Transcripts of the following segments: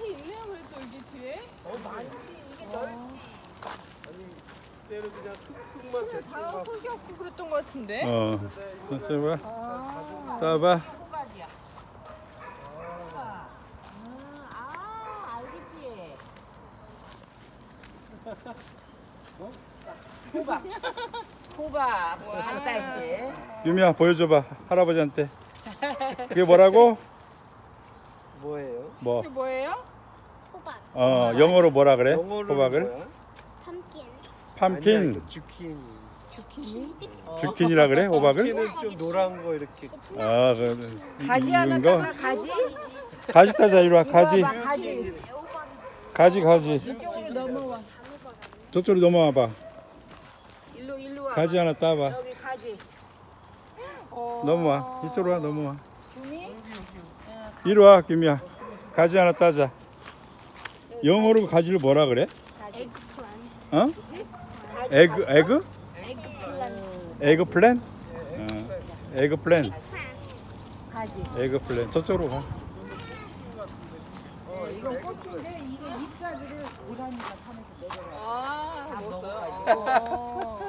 꽃이 있네요, 그래도 여기 뒤에. 어 많지 이게 넓. 아니 그때는 그냥 흙- 흙만 대충 다 막. 흙이 없고 그랬던 것 같은데. 어. 써봐. 아. 따봐. 아, 호박이야. 아, 알겠지. 호박. 호박. 알다 이제. 유미야 보여줘봐 할아버지한테. 그게 뭐라고? 뭐예요? 뭐? 이게 뭐예요? 어 영어로 뭐라 그래? 영어로 호박을? 뭐야? 팜킨. 이거 주키니. 주키니? 주킨이라 그래? 호박을? 주키는 좀 노란 거 이렇게. 아, 그 가지 이- 하나? 따가 가지? 가지 따자 이리 와. 가지. 봐, 가지. 가지 가지. 이쪽으로 넘어와. 저쪽으로 넘어와 봐. 일로 일로 와. 가지 하나 따봐. 여기 가지. 넘어와. 이쪽으로 와 넘어와. 이리 와 김이야. 가지 하나 따자. 영어로 가지를 뭐라 그래? 어? 에그 에그? 에그 플랜? 어. 에그 플랜. 가지. 에그 플랜. 저쪽으로 가. 어, 이건 꽃인데 이게 잎사귀를 고라니가 타면서 내려가. 아, 다. 먹어가지고.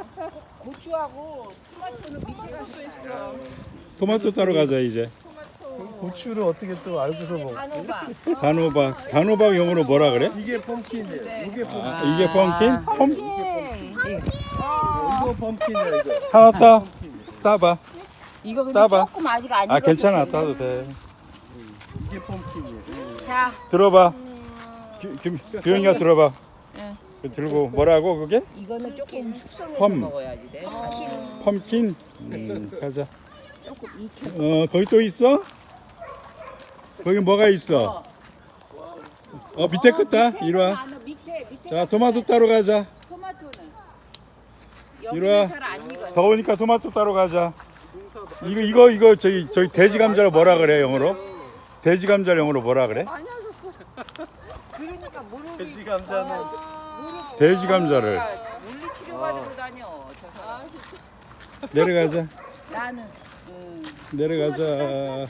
고추하고 토마토는 밑에 가서 있어. 토마토 따러 가자 이제. 고추를 어떻게 또 알고서 먹어? 단호박. 단호박. 단호박 영어로 뭐라 그래? 이게 펌킨이에요. 이게 펌킨. 아, 이게 펌킨? 펌 이거 펌킨이야 이거. 하나 따. 따봐. 이거 근데 따봐. 조금 아직 안아 익었어. 괜찮아 따도 돼. 이게 펌킨이에요. 자, 들어봐. 규- 규- 규영이가 들어봐. 예. 그 들고 뭐라고 그게? 이거는 조금 숙성해서 펌. 먹어야지 돼. 펌킨. 음, 가자. 조금 익혀. 어 거기 또 있어? 거기 뭐가 있어? 어 밑에 끝다. 이리 와. 아, 너 밑에 밑에. 자 토마토 따러 가자. 토마토는 이리 와. 여기는 잘안 익어. 더우니까 토마토 따러 가자. 이거 이거 이거 저기 저기 돼지 감자를 뭐라 그래 영어로? 돼지 감자 영어로 뭐라 그래? 많이 하셨어. 그러니까 무릎이 돼지 감자는 무릎 돼지 감자를 물리 치료 받으러 다녀. 저 사람. 아. 내려가자. 나는 음, 내려가자.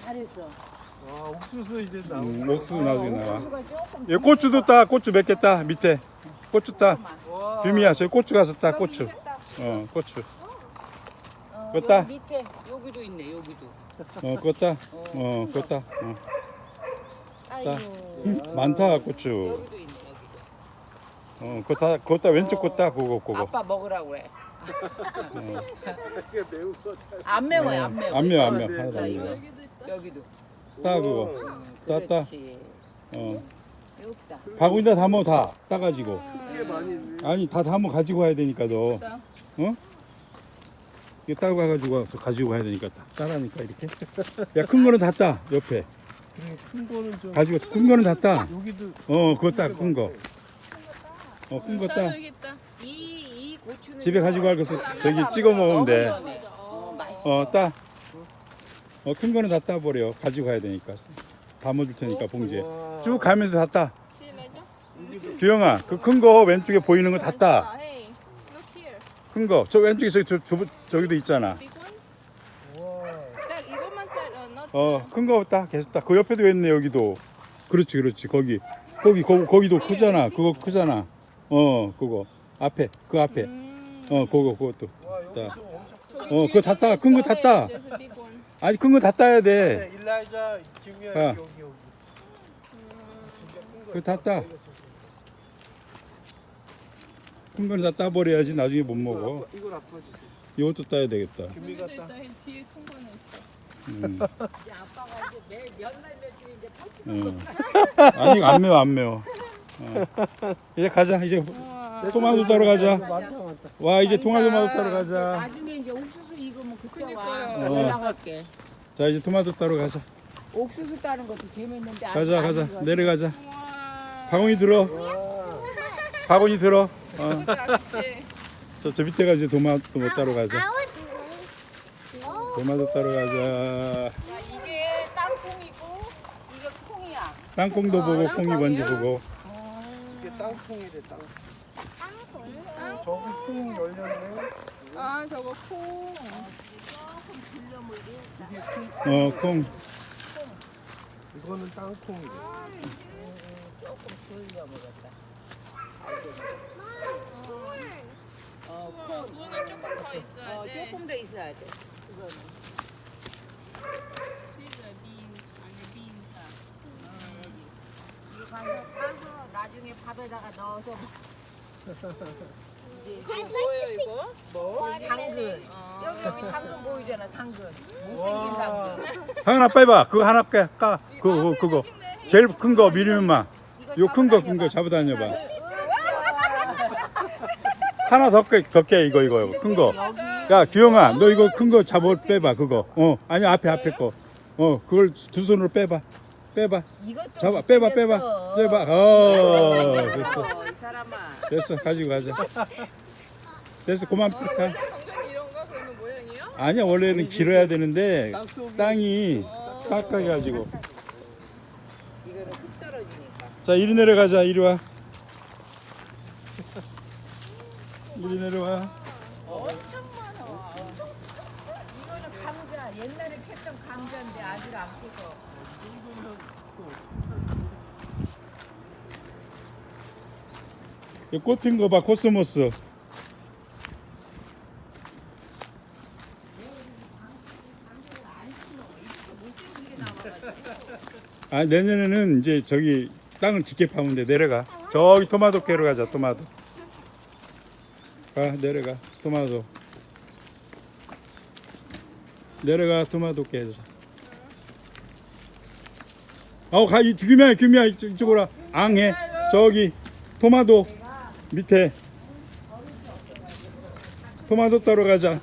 잘했어. 아 옥수수 이제 나오고. 음, 옥수수 나중에 나와. 고추가 조금 이 고추도 따. 고추 몇 개 따. 밑에 고추 따. 와. 뷰미야 저기 고추 가서 따. 고추. 어 고추. 어, 그거 따. 여기 밑에 여기도 있네. 여기도. 어 그거 따. 어 그거 따. 어. 아이고. 음, 많다 고추. 여기도 있네. 여기도. 어 그거 따. 그거 따. 왼쪽 거 따. 그거 그거. 아빠 먹으라고 그래. 거 잘. 안 매워요. 안 매워. 안 매워 안 아, 매워. 네. 하나도 자, 안 이거. 매워. 여기도 있다. 여기도. 따 그거. 따 따. 그렇지. 어. 여기다. 바구니다 담어 다 따가지고. 이게 많이. 아니 다 담아 가지고 와야 되니까 너. 어? 이거 따고 가가지고 와서 가지고 가야 되니까 따, 따라니까 이렇게. 야 큰 거는 다 따. 옆에. 그래, 큰 거는 좀. 가지고 큰 거는 다 따. 여기도 어 그거 따 큰 거. 어큰 거 따. 여기 있다. 이, 이 고추는 집에 가지고 갈 것을 저기 찍어 먹으면 돼. 어, 맛있어. 어 따. 어 큰 거는 다 따버려. 가지고 가야 되니까. 담아줄 테니까 봉지에. 와. 쭉 가면서 다 따. 규영아 그 큰 거 왼쪽에 보이는 거 다 따. Look here. 큰 거. 저 왼쪽에 저기 저, 저, 저기도 있잖아. 어, 어, 큰 거 따. 계속 따. 그 옆에도 있네, 여기도. 그렇지, 그렇지. 거기. 거기, 거, 거기도 크잖아. 그거 크잖아. 어, 그거. 앞에. 그 앞에. 음. 어, 그거, 그것도. 따. 어, 그거 다 따. 큰 거 다 따. 아니, 큰거다 따야 돼. 네, 일라이자 김이야 아. 여기 여기. 진짜 큰 거. 그거 다 따. 큰 거는 다 따버려야지. 나중에 못 먹어. 이걸 아빠 주세요. 이것도 따야 되겠다. 여기도 따. 뒤에 큰 거는 있어. 음. 이제 아빠가 이제 매, 몇날 며칠 이제 팔찌 어. 아니, 안 매워, 안 매워. 어. 이제 가자. 이제 우와. 토마토 따러 가자. 많다 많다. 와, 이제 토마토 따러 가자. 나중에 이제 옥수수 익으면 그러니까요. 어. 연락할게. 자, 이제 토마토 따러 가자. 옥수수 따는 것도 재밌는데 가자, 안 가자. 내려가자. 바구니 들어. 와. 바구니 들어. 어. 맛있지? 저, 저 밑에 가지 토마토 못 따러 가자. 토마토 따러 가자. 자, 이게 땅콩이고 이게 콩이야. 땅콩도 어, 보고 콩이 땅콩이요? 뭔지 보고. 이게 땅콩이래 땅. 저기 콩 열렸네. 아, 저거 콩. 어, 콩. 이거는 땅콩이래. 조금 돌려 먹었다. 어, 콘. 문이 조금 더 있어야 어, 돼. 조금 더 있어야 돼. 빈 빈사. 여기. 이거 가서 따서 나중에 밥에다가 넣어서 이제 뭐예요 이거? 뭐? 당근. 어. 여기 여기 당근 보이잖아, 당근. 못생긴 당근. 당연 아빠 해봐. 그거 하나 까. 까. 그거 그거. 제일 큰 거 미리면만. 요 큰 거 큰 거 잡아다녀봐. 하나 더 깨, 더 깨, 이거, 이거, 이거. 큰 거. 야, 규영아, 너 이거 큰 거 잡아, 빼봐, 그거. 어, 아니, 앞에, 앞에 거. 어, 그걸 두 손으로 빼봐. 빼봐. 이것도 잡아, 빼봐, 빼봐. 빼봐. 어, 됐어. 어, 이 사람아. 됐어, 가지고 가자. 됐어, 그만 가. 이런 거 그러면 모양이요? 아니야, 원래는 길어야 되는데, 땅이 깎아가지고. 이거는 흙 떨어지니까. 자, 이리 내려가자, 이리 와. 이리 내려와. 엄청 많아. 이거는 감자. 옛날에 캤던 감자인데 아직 안 커서. 이 꽃핀 거 봐, 코스모스. 아, 내년에는 이제 저기 땅을 깊게 파면 돼. 내려가. 저기 토마토 캐러 가자, 토마토. 가, 내려가. 토마토. 내려가, 토마토 캐자. 어, 가, 이, 규미야, 규미야, 이쪽- 이쪽으로 와. 앙해. 저기, 토마토 밑에. 토마토 따러 가자.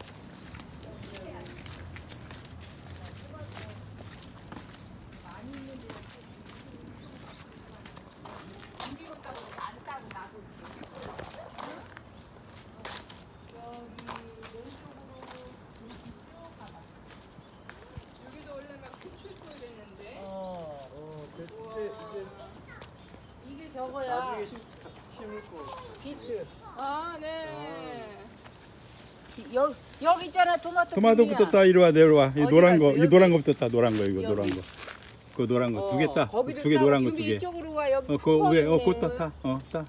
여기도 원래 막 고추 뿌리겠는데. 어. 어, 그 이게 저거야. 나중에 심, 심을 거. 비트. 아 네. 여, 여기 있잖아 토마토. 토마토. 붙었다 이리 와 내려와 이 어디 노란 거 갔어? 이 여기? 노란 거 붙었다 노란 거 이거 여기. 노란 거그 노란 거두개 따. 거기도 두개 따고 노란 거 준비 두 개. 이쪽으로 와 여기. 어, 큰그거 위에 어, 있네. 꽃 따, 타. 어, 따. 어,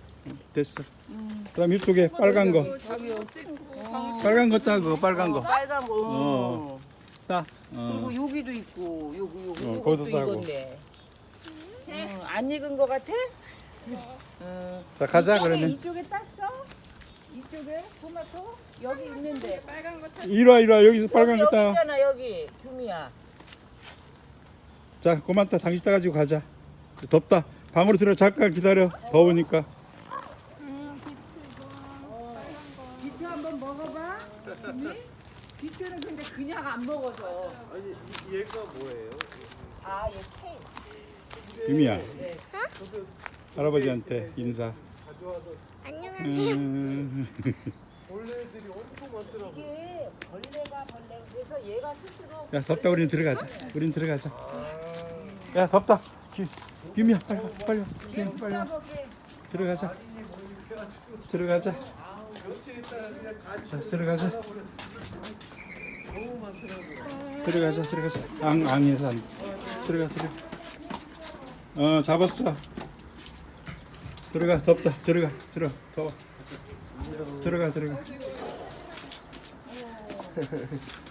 됐어. 음. 그다음 이쪽에 빨간 거. 자기 방울 빨간 거 따, 그거 빨간 어, 거. 빨간 거. 어. 어. 따. 어. 그리고 여기도 있고 요기 요기 어, 거기도 따고. 익 었네. 어, 안 익은 거 같아? 어. 자, 가자 이쪽에, 그러면. 이쪽에 땄어? 이쪽에 토마토 여기 있는데. 빨간 거 타. 이리 와, 이리 와. 여기서 빨간 여기, 거 여기 따. 있잖아 여기 규미야. 자, 따. 당신 따 가지고 가자. 덥다. 방으로 들어 잠깐 기다려. 더우니까. 음 비트 이거. 비트 한번 먹어봐. 규미? 비트는 근데 그냥 안 먹어서. 아니 이- 얘가 뭐예요? 아얘 케이크. 유미야. 할아버지한테 인사. 가져와서 음. 벌레들이 엄청 많더라고. 이게 벌레가 벌레 그래서 얘가 스스로 야, 덥다. 우린 들어가자. 우린 들어가자. 야, 덥다. 기- 유미야, 빨리 와, 빨리 와. 유미야, 빨리 와. 먹게. 들어가자. 들어가자. 며칠 있다가 그냥 가지 자, 들어가자. 너무 많더라고. 들어가자, 들어가자. 앙, 앙에서 안. 들어가, 들어가. 어, 잡았어. 들어가, 덥다. 들어가, 들어. 더워. 들어가, 들어가.